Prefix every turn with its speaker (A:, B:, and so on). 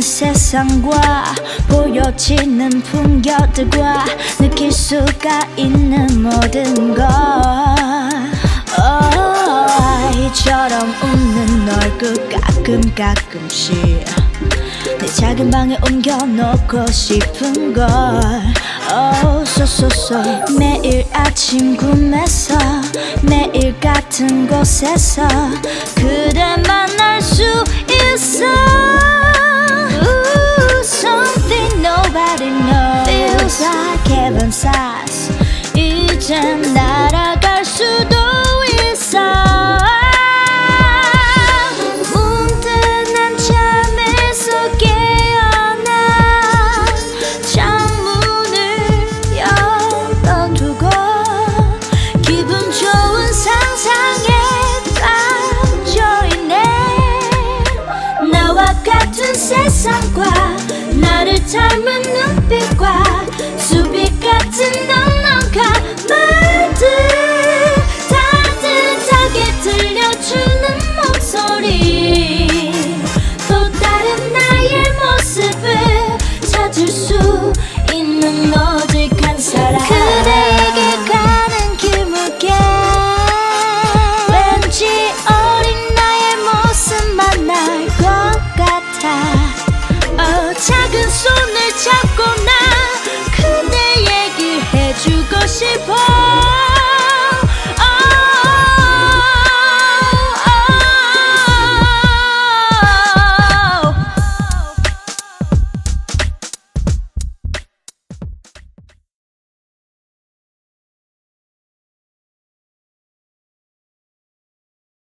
A: 세상과 보여지는 풍경들과 느낄 수가 있는 모든 것 oh, 이처럼 웃는 얼굴 가끔 가끔씩 내 작은 방에 옮겨놓고 싶은 걸 oh, so, so, so. 매일 아침 꿈에서 매일 같은 곳에서 그대 만날 수 이젠 날아갈 수도 있어. 난 잠에서 깨어나 창문을 열어두고 기분 좋은 상상에 빠져있네. 나와 같은 세상과 나를 닮은 눈빛과